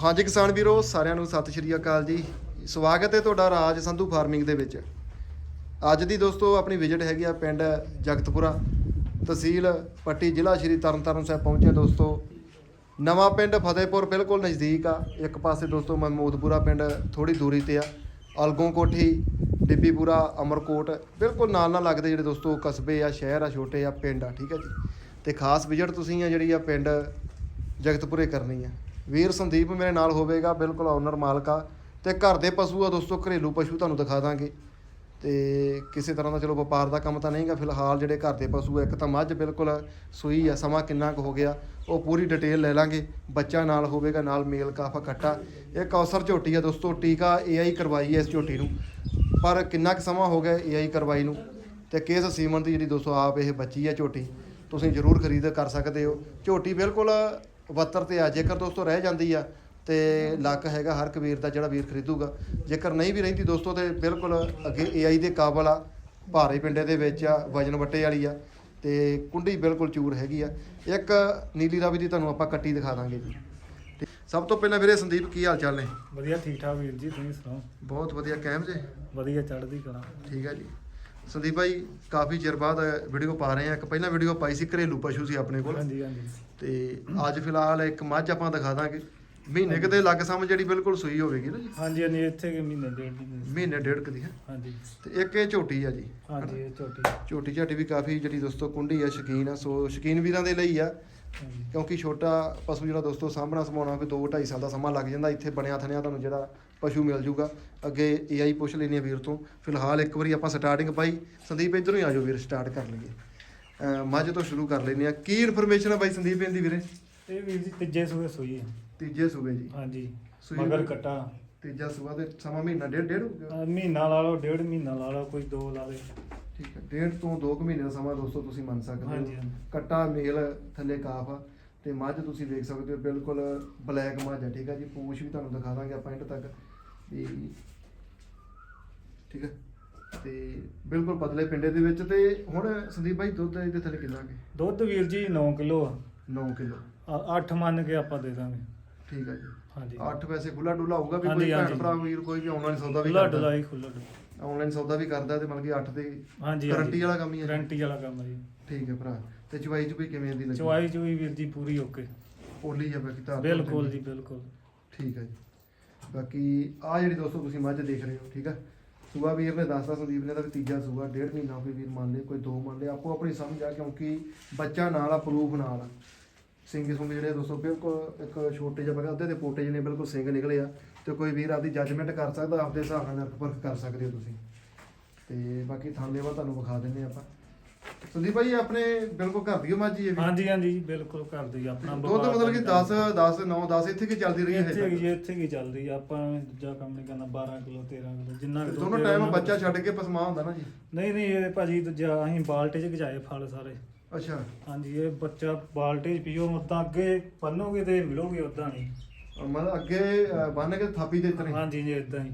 ਹਾਂਜੀ ਕਿਸਾਨ ਵੀਰੋ, ਸਾਰਿਆਂ ਨੂੰ ਸਤਿ ਸ਼੍ਰੀ ਅਕਾਲ ਜੀ। ਸਵਾਗਤ ਹੈ ਤੁਹਾਡਾ ਰਾਜ ਸੰਧੂ ਫਾਰਮਿੰਗ ਦੇ ਵਿੱਚ। ਅੱਜ ਦੀ ਦੋਸਤੋ, ਆਪਣੀ ਵਿਜ਼ਿਟ ਹੈਗੀ ਆ ਪਿੰਡ ਜਗਤਪੁਰਾ ਤਹਿਸੀਲ ਪੱਟੀ ਜ਼ਿਲ੍ਹਾ ਸ਼੍ਰੀ ਤਰਨਤਾਰਨ ਸਾਹਿਬ ਪਹੁੰਚੇ ਦੋਸਤੋ। ਨਵਾਂ ਪਿੰਡ ਫਤਿਹਪੁਰ ਬਿਲਕੁਲ ਨਜ਼ਦੀਕ ਆ। ਇੱਕ ਪਾਸੇ ਦੋਸਤੋ, ਮਹਿਮੂਦਪੁਰਾ ਪਿੰਡ ਥੋੜੀ ਦੂਰੀ ਤੇ ਆ। ਅਲਗੋਂ ਕੋਠੀ, ਡਿੱਬੀਪੁਰਾ, ਅਮਰਕੋਟ, ਬਿਲਕੁਲ ਨਾਲ ਨਾਲ ਲੱਗਦੇ ਜਿਹੜੇ ਦੋਸਤੋ ਕਸਬੇ ਆ, ਸ਼ਹਿਰ ਆ, ਛੋਟੇ ਆ, ਪਿੰਡ ਆ, ਠੀਕ ਆ ਜੀ। ਤੇ ਖਾਸ ਵਿਜ਼ਿਟ ਤੁਸੀਂ ਆ ਜਿਹੜੀ ਆ ਪਿੰਡ ਜਗਤਪੁਰੇ ਕਰਨੀ ਆ। ਵੀਰ ਸੰਦੀਪ ਮੇਰੇ ਨਾਲ ਹੋਵੇਗਾ, ਬਿਲਕੁਲ ਓਨਰ ਮਾਲਕਾ। ਤੇ ਘਰ ਦੇ ਪਸ਼ੂ ਆ ਦੋਸਤੋ, ਘਰੇਲੂ ਪਸ਼ੂ ਤੁਹਾਨੂੰ ਦਿਖਾ ਦਾਂਗੇ। ਤੇ ਕਿਸੇ ਤਰ੍ਹਾਂ ਦਾ ਚਲੋ ਵਪਾਰ ਦਾ ਕੰਮ ਤਾਂ ਨਹੀਂਗਾ, ਫਿਲਹਾਲ ਜਿਹੜੇ ਘਰ ਦੇ ਪਸ਼ੂ ਆ, ਇੱਕ ਤਾਂ ਮੱਝ ਬਿਲਕੁਲ ਸੂਈ ਆ, ਸਮਾਂ ਕਿੰਨਾ ਕੁ ਹੋ ਗਿਆ, ਉਹ ਪੂਰੀ ਡਿਟੇਲ ਲੈ ਲਾਂਗੇ। ਬੱਚਾ ਨਾਲ ਹੋਵੇਗਾ, ਨਾਲ ਮੇਲ ਕਾਫਾ ਕੱਟਾ ਇਹ ਕੌਸਰ ਝੋਟੀ ਆ ਦੋਸਤੋ, ਟੀਕਾ ਏਆਈ ਕਰਵਾਈ ਹੈ ਇਸ ਝੋਟੀ ਨੂੰ। ਪਰ ਕਿੰਨਾ ਕੁ ਸਮਾਂ ਹੋ ਗਿਆ ਏਆਈ ਕਰਵਾਈ ਨੂੰ? ਤੇ ਕਿਸ ਸੀਮਨ ਦੀ ਜਿਹੜੀ ਦੋਸਤੋ ਆਪ ਇਹ ਬੱਚੀ ਆ ਝੋਟੀ, ਤੁਸੀਂ ਜ਼ਰੂਰ ਖਰੀਦ ਕਰ ਸਕਦੇ ਹੋ। ਝੋਟੀ ਬਿਲਕੁਲ 72 ਤੇ ਆ ਜੇਕਰ ਦੋਸਤੋ ਰਹਿ ਜਾਂਦੀ ਆ ਤੇ ਲੱਕ ਹੈਗਾ ਹਰ ਇੱਕ ਵੀਰ ਦਾ ਜਿਹੜਾ ਵੀਰ ਖਰੀਦੂਗਾ। ਜੇਕਰ ਨਹੀਂ ਵੀ ਰਹਿੰਦੀ ਦੋਸਤੋ ਤੇ ਬਿਲਕੁਲ ਅੱਗੇ ਏਆਈ ਦੇ ਕਾਬਲ ਆ ਭਾਰੇ ਪਿੰਡੇ ਦੇ ਵਿੱਚ ਆ ਵਜਨ ਵੱਟੇ ਵਾਲੀ ਆ ਤੇ ਕੁੰਡੀ ਬਿਲਕੁਲ ਚੂਰ ਹੈਗੀ ਆ। ਇੱਕ ਨੀਲੀ ਰਾਵੀ ਦੀ ਤੁਹਾਨੂੰ ਆਪਾਂ ਕੱਟੀ ਦਿਖਾ ਦਾਂਗੇ ਜੀ। ਸਭ ਤੋਂ ਪਹਿਲਾਂ ਵੀਰੇ ਸੰਦੀਪ ਕੀ ਹਾਲ ਚਾਲ ਨੇ? ਵਧੀਆ ਠੀਕ ਠਾਕ ਵੀਰ ਜੀ ਤੁਸੀਂ ਸੁਣਾਓ? ਬਹੁਤ ਵਧੀਆ ਕਾਇਮ ਜੇ? ਵਧੀਆ ਚੜ੍ਹਦੀ ਕਰਾਂ ਠੀਕ ਹੈ ਜੀ। ਸੰਦੀਪ ਭਾਈ ਕਾਫੀ ਚਿਰ ਬਾਅਦ ਵੀਡੀਓ ਪਾ ਰਹੇ ਆ ਇੱਕ ਪਹਿਲਾਂ ਵੀਡੀਓ ਪਾਈ ਸੀ ਘਰੇਲੂ ਪਸ਼ੂ ਸੀ ਆਪਣੇ ਕੋਲ। ਹਾਂਜੀ ਹਾਂਜੀ। ਤੇ ਅੱਜ ਫਿਲਹਾਲ ਇੱਕ ਮੱਝ ਆਪਾਂ ਦਿਖਾ ਦਾਂਗੇ। ਮਹੀਨੇ ਕਿਤੇ ਲੱਗ ਸਮਝ ਜਿਹੜੀ ਬਿਲਕੁਲ ਸੂਈ ਹੋਵੇਗੀ ਨਾ ਜੀ। ਹਾਂਜੀ ਹਾਂਜੀ ਇੱਥੇ ਕਿ ਮਹੀਨੇ ਡੇਢ ਮਹੀਨੇ। ਮਹੀਨੇ ਡੇਢ ਕੁ ਦੀ ਹੈ। ਹਾਂਜੀ। ਤੇ ਇੱਕ ਇਹ ਝੋਟੀ ਆ ਜੀ। ਹਾਂਜੀ ਇਹ ਛੋਟੀ ਝੋਟੀ ਝਾਟੀ ਵੀ ਕਾਫੀ ਜਿਹੜੀ ਦੋਸਤੋ ਕੁੰਡੀ ਆ ਸ਼ਕੀਨ ਆ। ਸੋ ਸ਼ਕੀਨ ਵੀਰਾਂ ਦੇ ਲਈ ਆ ਕਿਉਂਕਿ ਛੋਟਾ ਪਸ਼ੂ ਜਿਹੜਾ ਦੋਸਤੋ ਸਾਹਮਣਾ ਸਮਾਉਣਾ ਕੋਈ 2 2.5 ਸਾਲ ਦਾ ਸਮਾਂ ਲੱਗ ਜਾਂਦਾ ਇੱਥੇ ਬਣਿਆ ਥਣਿਆ ਤੁਹਾਨੂੰ ਜਿਹੜਾ ਪਸ਼ੂ ਮਿਲ ਜੂਗਾ। ਅੱਗੇ ਏਆਈ ਪੁੱਛ ਲੈਣੀ ਆ ਵੀਰ ਤੋਂ। ਫਿਲਹਾਲ ਇੱਕ ਵਾਰੀ ਆਪਾਂ ਸਟਾਰਟਿੰਗ ਪਾਈ। ਸੰਦੀਪ ਇੱਧਰੋਂ ਹੀ ਆਜੋ ਵੀਰ ਸਟਾਰਟ ਕਰ ਲਈਏ। ਮੱਝ ਤੋਂ ਸ਼ੁਰੂ ਕਰ ਲੈਂਦੇ ਆ। ਕੀ ਇਨਫੋਰਮੇਸ਼ਨ ਆ ਬਾਈ ਸੰਦੀਪ ਇਹਦੀ ਵੀਰੇ? ਇਹ ਵੀਰ ਜੀ ਤੀਜੇ ਸੂਏ ਸੂਈ ਹੈ ਤੀਜੇ ਸੂਬੇ ਜੀ। ਹਾਂਜੀ। ਮਗਰ। ਕੱਟਾ। ਤੀਜਾ ਸੂਬਾ ਤੇ ਸਮਾਂ ਮਹੀਨਾ ਡੇਢ ਡੇਢ ਮਹੀਨਾ ਲਾ ਲਓ ਡੇਢ ਮਹੀਨਾ ਲਾ ਲਓ ਕੋਈ ਦੋ ਲਾ ਦੇ ਠੀਕ ਹੈ। ਡੇਢ ਤੋਂ 2 ਮਹੀਨੇ ਦਾ ਸਮਾਂ ਦੋਸਤੋ ਤੁਸੀਂ ਮੰਨ ਸਕਦੇ ਹੋ। ਕੱਟਾ ਮੇਲ ਥੱਲੇ ਕਾਫ ਤੇ ਮੱਝ ਤੁਸੀਂ ਵੇਖ ਸਕਦੇ ਹੋ। ਬਿਲਕੁਲ ਬਲੈਕ ਮੱਝ ਹੈ ਠੀਕ ਹੈ ਜੀ। ਪੂਛ ਵੀ ਤੁਹਾਨੂੰ ਦਿਖਾ ਦਾਂਗੇ ਆਪਾਂ ਇੰਟ ਤੱਕ। ਵੀ ਠੀਕ ਹੈ ਤੇ ਬਿਲਕੁਲ ਪਤਲੇ ਪਿੰਡੇ ਦੇ ਵਿੱਚ ਤੇ ਹੁਣ ਸੰਦੀਪ ਭਾਈ ਦੁੱਧ ਇਹਦੇ ਥੱਲੇ ਕਿੰਨਾ ਕੇ? ਦੁੱਧ ਵੀਰ ਜੀ 9 ਕਿਲੋ 9 ਕਿਲੋ। 8 ਮੰਨ ਕੇ ਆਪਾਂ ਦੇ ਦਾਂਗੇ। ਠੀਕ ਹੈ ਜੀ। ਹਾਂਜੀ। 8 ਪੈਸੇ ਖੁੱਲਾ ਡੁੱਲਾ ਹੋਊਗਾ ਵੀ ਕੋਈ ਭੈਣ। ਭਰਾ ਵੀਰ ਕੋਈ ਵੀ ਆਨਲਾਈਨ ਸੌਦਾ ਵੀ ਖੁੱਲਾ ਕਰਦਾ। ਖੁੱਲਾ ਡੁਲਾ ਆਨਲਾਈਨ ਸੌਦਾ ਵੀ ਕਰਦਾ ਤੇ ਮਤਲਬ ਕਿ 8 ਦੇ ਹਾਂਜੀ ਗਾਰੰਟੀ ਵਾਲਾ ਕੰਮ ਹੀ ਹੈ ਗਾਰੰਟੀ ਵਾਲਾ ਕੰਮ ਹੈ ਜੀ। ਠੀਕ ਹੈ ਭਰਾ। ਤੇ ਚਵਾਈ ਚ ਕੋਈ ਕਿਵੇਂ ਦੀ ਲੱਗੀ? ਚਵਾਈ ਚੁਈ ਵੀਰ ਜੀ ਪੂਰੀ ਓਕੇ। ਪੋਲੀ ਜਾਂ ਤਾਂ ਬਿਲਕੁਲ ਜੀ ਬਿਲਕੁਲ। ਠੀਕ ਹੈ ਜੀ। ਬਾਕੀ ਆ ਜਿਹੜੀ ਦੋਸਤੋ ਤੁਸੀਂ ਮੱਝ ਦੇਖ ਰਹੇ ਹੋ, ਠੀਕ ਆ? ਸੂਆ ਵੀਰ ਨੇ ਦੱਸਦਾ ਸੰਦੀਪ ਨੇ ਦਾ ਵੀ ਤੀਜਾ ਸੂਆ, ਡੇਢ ਮਹੀਨਾ ਕੋਈ ਵੀਰ ਮੰਨ ਲੇ ਕੋਈ ਦੋ ਮੰਨ ਲੇ ਆਪੋ ਆਪਣੀ ਸਮਝ ਆ, ਕਿਉਂਕਿ ਬੱਚਾ ਨਾਲ ਆ, ਪ੍ਰੂਫ ਨਾਲ ਆ। ਸਿੰਘ ਸੁੰਗ ਜਿਹੜੇ ਦੋਸਤੋ, ਬਿਲਕੁਲ ਇੱਕ ਛੋਟੇ ਜਿਹੇ ਬਗਾ ਅੱਧੇ ਦੇ ਪੋਟੇ ਜਿਹੇ ਨੇ, ਬਿਲਕੁਲ ਸਿੰਘ ਨਿਕਲੇ ਆ, ਤੇ ਕੋਈ ਵੀਰ ਆਪਦੀ ਜੱਜਮੈਂਟ ਕਰ ਸਕਦਾ, ਆਪਦੇ ਹਿਸਾਬ ਨਾਲ ਪਰਖ ਕਰ ਸਕਦੇ ਹੋ ਤੁਸੀਂ। ਤੇ ਬਾਕੀ ਥਾਲੇਵਾ ਤੁਹਾਨੂੰ ਵਿਖਾ ਦਿੰਨੇ ਆਪਾਂ। ਸੰਦੀਪ ਭਾਈ ਇਹ ਆਪਣੇ ਬਿਲਕੁਲ ਘਰ ਦੀ ਓ ਮੱਝ ਹੀ ਹੈ ਵੀ? ਹਾਂਜੀ ਹਾਂਜੀ ਜੀ, ਬਿਲਕੁਲ ਕਰਦੇ ਜੀ ਆਪਣਾ ਦੁੱਧ ਵਪਾਰ ਮਤਲਬ ਕਿ ਦਾ 10 10 9 10 ਇੱਥੇ ਕੀ ਚੱਲਦੀ ਰਹੀ ਹੈ ਇੱਥੇ ਹਜੇ ਕੀ ਇੱਥੇ ਕੀ ਚੱਲਦੀ ਆ, ਆਪਾਂ ਦੂਜਾ ਕੰਮ ਨਹੀਂ ਕਰਨਾ 12 ਕਿਲੋ 13 ਕਿਲੋ ਜਿੰਨਾ ਕੁ ਦੁੱਧ ਦੋਨੋਂ ਟਾਈਮ ਉਹਨਾਂ ਬੱਚਾ ਛੱਡ ਕੇ ਪਸਮਾ ਹੁੰਦਾ ਨਾ ਜੀ। ਨਹੀਂ ਨਹੀਂ ਇਹ ਭਾਜੀ ਦੂਜਾ ਅਸੀਂ ਬਾਲਟੇ 'ਚ ਗਜਾਏ ਫਲ ਸਾਰੇ। ਅੱਛਾ। ਹਾਂਜੀ ਇਹ ਬੱਚਾ ਬਾਲਟੇ 'ਚ ਪੀਓ ਉਦਾਂ ਅੱਗੇ ਪੰਨੋਗੇ ਤੇ ਮਿਲੋਗੇ ਉਦਾਂ ਨਹੀਂ ਮਤਲਬ ਅੱਗੇ ਬੰਨ ਕੇ ਥਾਪੀ ਦੇ ਤਰੇ ਹਾਂਜੀ ਜੀ ਇਦਾਂ ਹੀ।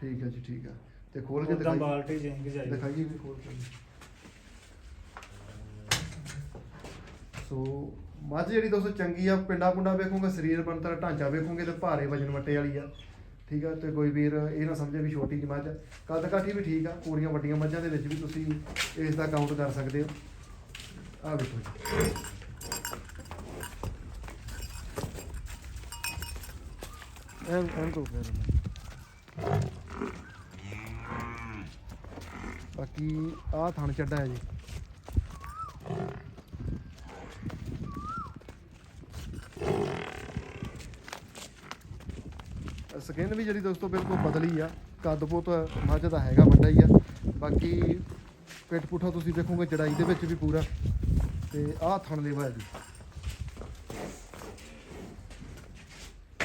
ਠੀਕ ਹੈ ਜੀ ਠੀਕ ਹੈ। ਤੇ ਖੋਲ ਕੇ ਉਦਾਂ ਦਿਖਾਈ ਬਾਲਟੇ 'ਚ ਅਸੀਂ ਦਿਖਾਈਏ ਵੀ ਖੋਲ ਕੇ। ਸੋ ਮੱਝ ਜਿਹੜੀ ਦੋਸਤੋ ਚੰਗੀ ਆ ਪਿੰਡਾ ਪੁੰਡਾ ਵੇਖੋਗੇ ਸਰੀਰ ਬਣਤਰ ਢਾਂਚਾ ਵੇਖੋਗੇ ਤੇ ਭਾਰੇ ਵਜਨ ਵੱਟੇ ਵਾਲੀ ਆ। ਠੀਕ ਆ ਤੇ ਕੋਈ ਵੀਰ ਇਹ ਨਾ ਸਮਝੇ ਵੀ ਛੋਟੀ ਜਿਹੀ ਮੱਝ ਆ। ਕੱਦ ਕਾਠੀ ਵੀ ਠੀਕ ਆ ਪੂਰੀਆਂ ਵੱਡੀਆਂ ਮੱਝਾਂ ਦੇ ਵਿੱਚ ਵੀ ਤੁਸੀਂ ਇਸ ਦਾ ਕਾਊਂਟ ਕਰ ਸਕਦੇ ਹੋ। ਆ ਵੇਖੋ ਜੀ। ਐਂ ਐਂ ਤੋਂ ਫਿਰ ਬਾਕੀ ਆਹ ਥਣ ਚੱਡਾ ਹੈ ਜੀ। ਸਕਿਨ ਵੀ ਜਿਹੜੀ ਦੋਸਤੋ ਬਿਲਕੁਲ ਬਦਲੀ ਆ। ਕੱਦ ਪੁੱਤ ਮੱਝ ਦਾ ਹੈਗਾ ਵੱਡਾ ਹੀ ਆ। ਬਾਕੀ ਪਿੱਠ ਪੁੱਠਾ ਤੁਸੀਂ ਦੇਖੋਗੇ ਚੜਾਈ ਦੇ ਵਿੱਚ ਵੀ ਪੂਰਾ। ਤੇ ਆਹ ਥਣ ਲੇਵਾ ਜੀ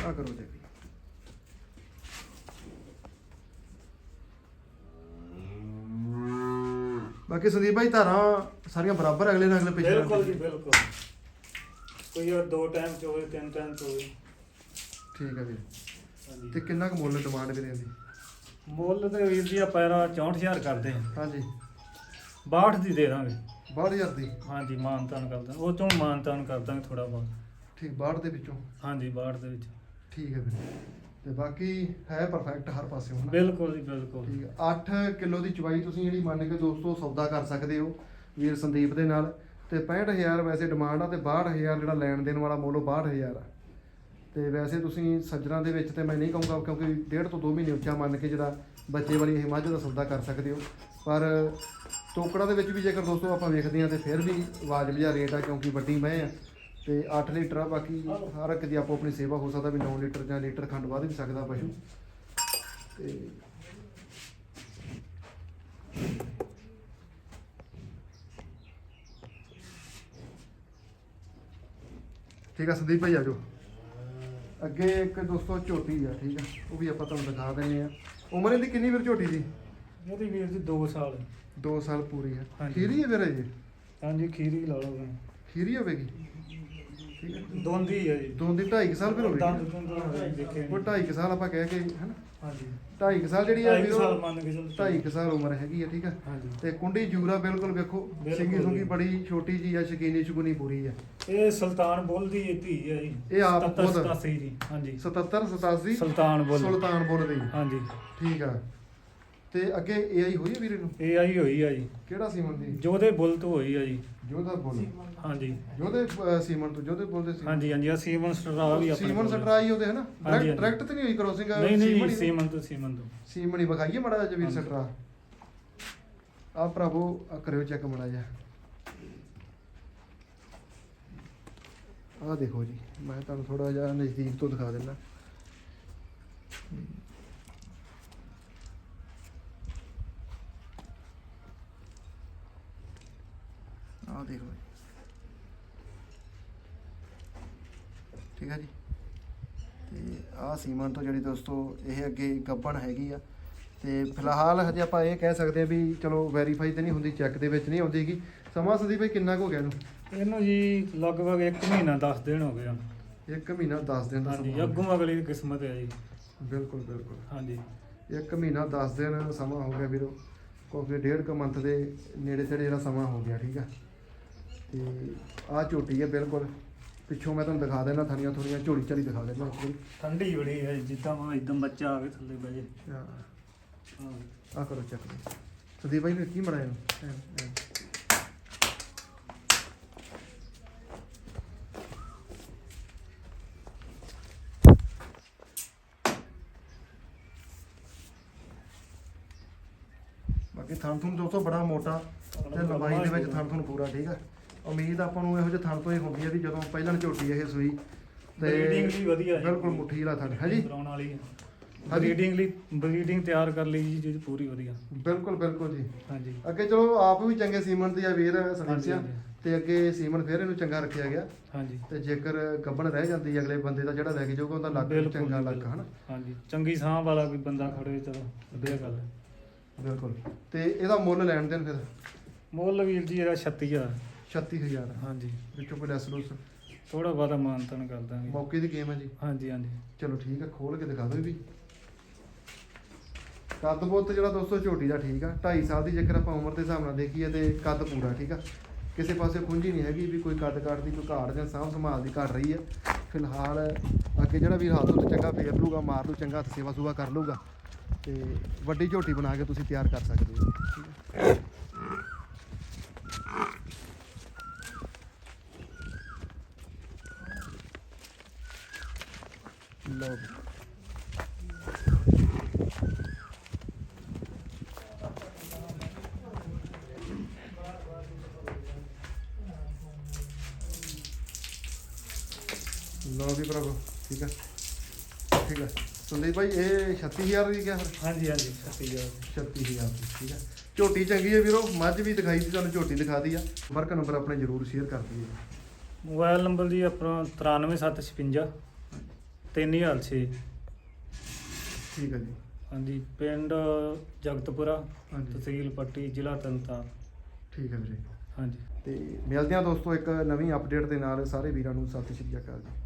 ਆ ਕਰੋ ਜੀ ਬਾਕੀ ਸੰਦੀਪ ਭਾਈ ਧਾਰਾਂ ਸਾਰੀਆਂ ਬਰਾਬਰ ਅਗਲੇ ਨਾਲ ਅਗਲੇ ਪਿਛਲੇ ਨਾਲ ਬਿਲਕੁਲ ਜੀ ਬਿਲਕੁਲ। ਕੋਈ ਹੋਰ ਦੋ ਟਾਈਮ ਚ ਹੋਵੇ ਤਿੰਨ ਟਾਈਮ ਚ ਹੋਵੇ। ਠੀਕ ਹੈ ਵੀਰ। ਤੇ ਕਿੰਨਾ ਕੁ ਮੁੱਲ ਡਿਮਾਂਡ ਵੀਰੇ ਦੀ ਮੁੱਲ ਤੇ ਵੀਰ ਜੀ ਆਪਾਂ ਇਹਦਾ 64000 ਕਰਦੇ ਹਾਂ। ਹਾਂਜੀ। 62 ਦੀ ਦੇ ਦਾਂਗੇ। 62000 ਦੀ? ਹਾਂਜੀ ਮਾਨਤਾਨ ਕਰ ਦਾਂਗੇ। ਉਹ ਚੋਂ ਮਾਨਤਾਨ ਕਰ ਦਾਂਗੇ ਥੋੜਾ ਬਹੁਤ। ਠੀਕ 62 ਦੇ ਵਿੱਚੋਂ? ਹਾਂਜੀ 62 ਦੇ ਵਿੱਚ। ਠੀਕ ਹੈ ਵੀਰੇ। ਤੇ ਬਾਕੀ ਹੈ ਪਰਫੈਕਟ ਹਰ ਪਾਸਿਓਂ ਹਨਾ ਬਿਲਕੁਲ ਜੀ ਬਿਲਕੁਲ। ਠੀਕ ਹੈ। 8 ਕਿਲੋ ਦੀ ਚਵਾਈ ਤੁਸੀਂ ਜਿਹੜੀ ਮੰਨ ਕੇ ਦੋਸਤੋ ਸੌਦਾ ਕਰ ਸਕਦੇ ਹੋ ਵੀਰ ਸੰਦੀਪ ਦੇ ਨਾਲ। ਤੇ 65000 ਵੈਸੇ ਡਿਮਾਂਡ ਆ ਤੇ 62000 ਜਿਹੜਾ ਲੈਣ ਦੇਣ ਵਾਲਾ ਮੁੱਲ ਉਹ 62000 ਆ। ਤੇ ਵੈਸੇ ਤੁਸੀਂ ਸੱਜਣਾ ਦੇ ਵਿੱਚ ਤੇ ਮੈਂ ਨਹੀਂ ਕਹੂੰਗਾ ਕਿਉਂਕਿ ਡੇਢ ਤੋਂ 2 ਮਹੀਨੇ ਉੱਚਾ ਮੰਨ ਕੇ ਜਿਹੜਾ ਬੱਚੇ ਵਾਲੀ ਇਹ ਮੱਝ ਦਾ ਸੌਦਾ ਕਰ ਸਕਦੇ ਹੋ। ਪਰ ਟੋਕੜਾ ਦੇ ਵਿੱਚ ਵੀ ਜੇਕਰ ਦੋਸਤੋ ਆਪਾਂ ਵੇਖਦੇ ਹਾਂ ਤੇ ਫਿਰ ਵੀ ਵਾਜਬ ਜਿਹਾ ਰੇਟ ਆ ਕਿਉਂਕਿ ਵੱਡੀ ਮੈਂ ਆ ਤੇ 8 ਲੀਟਰ ਆ, ਬਾਕੀ ਹਰ ਇੱਕ ਦੀ ਆਪੋ ਆਪਣੀ ਸੇਵਾ ਹੋ ਸਕਦਾ ਵੀ 9 ਲੀਟਰ ਜਾਂ ਲੀਟਰ ਖੰਡ ਵੱਧ ਵੀ ਸਕਦਾ ਪਸ਼ੂ। ਤੇ ਠੀਕ ਆ ਸੰਦੀਪ ਭਾਈ ਆ ਜਾਓ। ਅੱਗੇ ਇੱਕ ਦੋਸਤੋ ਝੋਟੀ ਆ ਠੀਕ ਆ? ਉਹ ਵੀ ਆਪਾਂ ਤੁਹਾਨੂੰ ਦਿਖਾ ਦਿੰਨੇ ਆ। ਉਮਰ ਇਹਦੀ ਕਿੰਨੀ ਵੀਰ ਝੋਟੀ ਦੀ? ਇਹਦੀ ਵੀਰ ਜੀ 2 ਸਾਲ 2 ਸਾਲ ਪੂਰੀ ਆ। ਹਾਂਜੀ। ਖੀਰੀ ਹੈ ਵੀਰ ਇਹ? ਹਾਂਜੀ ਖੀਰੀ ਲਾ ਲਓ ਖੀਰੀ ਹੋਵੇਗੀ? ਠੀਕ ਹੈ ਦੋਂਦੀ ਹੈ ਜੀ। ਦੋ ਦੀ 2.5 ਸਾਲ ਫਿਰ ਦੰਦ ਦੁੰਦ ਦੇਖੇ ਉਹ 2.5 ਸਾਲ ਆਪਾਂ ਕਹਿ ਕੇ ਹਨਾ? ਹਾਂਜੀ। 2.5 ਸਾਲ ਜਿਹੜੀ ਆ ਢਾਈ ਵੀਰੋ ਸਾਲ ਮੰਨ ਕੇ ਚੱਲੋ 2.5 ਸਾਲ ਉਮਰ ਹੈਗੀ ਆ ਠੀਕ ਆ? ਹਾਂਜੀ। ਤੇ ਕੁੰਡੀ ਜੂਰਾ ਬਿਲਕੁਲ ਵੇਖੋ ਬਿਲਕੁਲ ਸਿੰਗੀ ਸੁੰਗੀ ਜੀ। ਬੜੀ ਛੋਟੀ ਜੀ ਆ ਸ਼ਕੀਨੀ ਸ਼ਗੁਨੀ ਪੂਰੀ ਆ। ਇਹ ਸੁਲਤਾਨ ਬੁੱਲ ਦੀ ਇਹ ਧੀ ਹੈ ਜੀ। ਇਹ ਆਪ 77 ਖੁਦ- 87 ਜੀ ਹਾਂਜੀ। 77 87 ਸੁਲਤਾਨ ਬੁੱਲ। ਸੁਲਤਾਨ ਬੁੱਲ ਦੀ। ਹਾਂਜੀ। ਠੀਕ ਆ। ਤੇ ਅੱਗੇ ਏਆਈ ਹੋਈ ਵੀਰੇ ਨੂੰ? ਇਹ ਆਈ ਹੋਈ ਆ ਜੀ। ਕਿਹੜਾ ਸੀਮਨ ਦੀ? ਜੋਦੇ ਬੁੱਲ ਤੋਂ ਹੋਈ ਆ ਜੀ। ਜੋਧਾ ਬੁੱਲ। ਹਾਂਜੀ। ਜੋਧੇ ਅਹ, ਸੀਮਨ ਤੋਂ ਜੋਧੇ ਬੁੱਲ ਦੇ ਸੀਮਨ। ਹਾਂਜੀ ਹਾਂਜੀ ਆ ਸੀਮਨ ਸਟਰਾ ਵੀ ਆਪਣੇ ਸੀਮਨ ਕੋਲ। ਸਟਰਾਈ ਉਹਦੇ ਹਨਾ? ਹਾਂਜੀ, ਡਾਇਰੈਕਟ ਹਾਂਜੀ। ਡਾਇਰੈਕਟ ਤੇ ਨਹੀਂ ਹੋਈ ਕ੍ਰੋਸਿੰਗ ਨਹੀਂ ਨਹੀਂ ਸੀਮਨ ਤੋਂ ਸੀਮਨ ਤੋਂ। ਸੀਮਨ ਹੀ ਵਿਖਾਈਏ ਮੜਾ ਜਿਹਾ ਵੀਰ ਹਾਂਜੀ। ਸਟਰਾ। ਆ ਪ੍ਰਭੂ ਆ ਕਰਿਓ ਚੈੱਕ ਮੜਾ ਜਿਹਾ। ਆ ਦੇਖੋ ਜੀ ਮੈਂ ਤੁਹਾਨੂੰ ਥੋੜਾ ਜਿਹਾ ਨਜ਼ਦੀਕ ਤੋਂ ਦਿਖਾ ਦਿੰਦਾ। ਦੇਖੋ ਜੀ ਠੀਕ ਹੈ ਜੀ? ਤੇ ਆ ਸੀਮਨ ਤੋਂ ਜਿਹੜੀ ਦੋਸਤੋ ਇਹ ਅੱਗੇ ਗੱਬਣ ਹੈਗੀ ਆ। ਤੇ ਫਿਲਹਾਲ ਹਜੇ ਆਪਾਂ ਇਹ ਕਹਿ ਸਕਦੇ ਆ ਵੀ ਚਲੋ ਵੈਰੀਫਾਈ ਤੇ ਨਹੀਂ ਹੁੰਦੀ ਚੈੱਕ ਦੇ ਵਿੱਚ ਨਹੀਂ ਆਉਂਦੀਗੀ ਸਮਾਂ ਸੰਦੀਪ ਭਾਈ ਕਿੰਨਾ ਕੁ ਹੋ ਗਿਆ ਇਹਨੂੰ? ਇਹਨੂੰ ਜੀ ਲਗਭਗ 1 ਮਹੀਨਾ 10 ਦਿਨ ਹੋ ਗਏ ਹਨ ਇੱਕ ਮਹੀਨਾ 10 ਦਿਨ ਦਾ ਹਾਂਜੀ ਸਮਾਂ ਹੋ ਅੱਗੋਂ ਅਗਲੀ ਦੀ ਕਿਸਮਤ ਹੈ ਜੀ। ਗਿਆ। ਬਿਲਕੁਲ ਬਿਲਕੁਲ। ਹਾਂਜੀ। ਇੱਕ ਮਹੀਨਾ 10 ਦਿਨ ਸਮਾਂ ਹੋ ਗਿਆ ਵੀਰੋ। ਕਿਉਂਕਿ ਡੇਢ ਕੁ ਮੰਥ ਦੇ ਨੇੜੇ ਤੇੜੇ ਜਿਹੜਾ ਸਮਾਂ ਹੋ ਗਿਆ ਠੀਕ ਆ? ਤੇ ਆ ਝੋਟੀ ਹੈ ਬਿਲਕੁਲ। ਪਿੱਛੋਂ ਮੈਂ ਤੁਹਾਨੂੰ ਦਿਖਾ ਦੇਣਾ ਥਣੀਆਂ ਥੋੜੀਆਂ ਝੋਲੀ ਝਾਲੀ ਦਿਖਾ ਦੇਣਾ ਇੱਕ ਵਾਰੀ ਠੰਡੀ ਬੜੀ ਹੈ ਜਿੱਦਾਂ ਮੈਂ ਇਦਾਂ ਬੱਚਾ ਆਵੇ ਥੱਲੇ ਬਹਿ ਜੇ। ਹਾਂ ਹਾਂ। ਆ ਕਰੋ ਚੱਕ ਸੰਦੀਪ ਭਾਈ ਨੇ ਕੀ ਬਣਾਇਆ? ਬਾਕੀ ਥਣ ਥਣ ਦੋਸਤੋ ਬੜਾ ਮੋਟਾ ਤੇ ਲੰਬਾਈ ਦੇ ਵਿੱਚ ਥਣ ਥਣ ਪੂਰਾ ਠੀਕ ਆ? ਉਮੀਦ ਆਪਾਂ ਨੂੰ ਇਹੋ ਜਿਹੇ ਥਣ ਤੋਂ ਹੀ ਹੁੰਦੀ ਹੈ ਵੀ ਜਦੋਂ ਪਹਿਲਾਂ ਝੋਟੀ ਇਹ ਸੂਈ ਬਰੀਡਿੰਗ ਲਈ ਵਧੀਆ ਜੀ। ਬਿਲਕੁਲ ਮੁੱਠੀ ਵਾਲਾ ਥਣ ਹੈ ਜੀ? ਕਰਾਉਣ ਵਾਲੀ ਹਾਂਜੀ। ਬਰੀਡਿੰਗ ਲਈ ਬਰੀਡਿੰਗ ਤਿਆਰ ਕਰ ਲਈ ਜੀ ਜੀ ਪੂਰੀ ਵਧੀਆ। ਬਿਲਕੁਲ ਬਿਲਕੁਲ ਜੀ। ਹਾਂਜੀ। ਅੱਗੇ ਚਲੋ ਆਪ ਵੀ ਚੰਗੇ ਸੀਮਨ ਦੀ ਆ ਵੀਰ ਸੰਦੀਪ ਹਾਂਜੀ, ਸਿੰਘ ਹਾਂਜੀ। ਤੇ ਅੱਗੇ ਸੀਮਨ ਫਿਰ ਇਹਨੂੰ ਚੰਗਾ ਰੱਖਿਆ ਗਿਆ। ਹਾਂਜੀ। ਤੇ ਜੇਕਰ ਗੱਬਣ ਰਹਿ ਜਾਂਦੀ ਹੈ ਅਗਲੇ ਬੰਦੇ ਦਾ ਜਿਹੜਾ ਲੈ ਕੇ ਜਾਊਗਾ ਉਹਦਾ ਲੱਕ ਚੰਗਾ ਲੱਕ। ਹਨਾ? ਹਾਂਜੀ। ਚੰਗੀ ਸਾਹ ਵਾਲਾ ਕੋਈ ਬੰਦਾ ਖੜੇ ਚਲੋ ਵਧੀਆ ਗੱਲ ਹੈ। ਬਿਲਕੁਲ। ਤੇ ਇਹਦਾ ਮੁੱਲ ਲੈਣ ਦੇਣ ਫਿਰ? ਮੁੱਲ ਵੀਰ ਜੀ ਇਹਦਾ 36000 36000 ਹਾਂਜੀ। ਵਿੱਚੋਂ ਕੋਈ ਲੈਸ ਲੂਸ ਥੋੜਾ ਬਹੁਤਾ ਮਾਨਤਨ ਕਰ ਦਾਂਗੇ। ਮੌਕੇ ਦੀ ਗੇਮ ਹੈ ਜੀ। ਹਾਂਜੀ ਹਾਂਜੀ। ਚਲੋ ਠੀਕ ਹੈ ਖੋਲ ਕੇ ਦਿਖਾ ਦਿਓ ਵੀ। ਕੱਦ ਬੁੱਤ ਜਿਹੜਾ ਦੋਸਤੋ ਝੋਟੀ ਦਾ ਠੀਕ ਆ। 2.5 ਸਾਲ ਦੀ ਜੇਕਰ ਆਪਾਂ ਉਮਰ ਦੇ ਹਿਸਾਬ ਨਾਲ ਦੇਖੀਏ ਤੇ ਕੱਦ ਪੂਰਾ ਠੀਕ ਆ। ਕਿਸੇ ਪਾਸੇ ਖੁੰਝੀ ਨਹੀਂ ਹੈਗੀ ਵੀ ਕੋਈ ਕੱਦ ਕਾਟ ਦੀ ਕੋਈ ਘਾੜ ਜਾਂ ਸਾਂਭ ਸੰਭਾਲ ਦੀ ਘਾਟ ਰਹੀ ਹੈ ਫਿਲਹਾਲ ਅੱਗੇ ਜਿਹੜਾ ਵੀ ਹੱਥ ਉੱਤੇ ਚੰਗਾ ਫੇਰ ਲੂਗਾ ਮਾਰ ਲੂ ਚੰਗਾ ਹੱਥ ਸੇਵਾ ਸੂਵਾ ਕਰ ਲੂਗਾ। ਤੇ ਵੱਡੀ ਝੋਟੀ ਬਣਾ ਕੇ ਤੁਸੀਂ ਤਿਆਰ ਕਰ ਸਕਦੇ ਹੋ। ਠੀਕ ਹੈ ਲਓ ਜੀ। ਲਓ ਵੀ ਭਰਾਵੋ ਠੀਕ ਹੈ ਠੀਕ ਹੈ ਸੰਦੀਪ ਭਾਈ ਇਹ 36000 ਦੀ ਫਿਰ ਹਾਂਜੀ ਹਾਂਜੀ 36000 36000 ਦੀ। ਠੀਕ ਹੈ ਝੋਟੀ ਚੰਗੀ ਹੈ ਵੀਰੋ ਮੱਝ ਵੀ ਦਿਖਾਈ ਦੀ ਤੁਹਾਨੂੰ ਝੋਟੀ ਦਿਖਾ ਦੀ ਆ। ਵਰਕ ਨੰਬਰ ਆਪਣੇ ਜਰੂਰ ਸ਼ੇਅਰ ਕਰ ਦਈਏ। ਮੋਬਾਈਲ ਨੰਬਰ ਜੀ ਆਪਣਾ 93756 3006 ਠੀਕ ਹੈ ਜੀ। ਹਾਂਜੀ ਪਿੰਡ ਜਗਤਪੁਰਾ ਤਹਿਸੀਲ ਪੱਟੀ ਜ਼ਿਲ੍ਹਾ ਤਰਨਤਾਰਨ ਠੀਕ ਹੈ ਵੀਰੇ। ਹਾਂਜੀ। ਤੇ ਮਿਲਦੇ ਹਾਂ ਦੋਸਤੋ ਇੱਕ ਨਵੀਂ ਅਪਡੇਟ ਦੇ ਨਾਲ ਸਾਰੇ ਵੀਰਾਂ ਨੂੰ ਸਤਿ ਸ਼੍ਰੀ ਅਕਾਲ ਜੀ।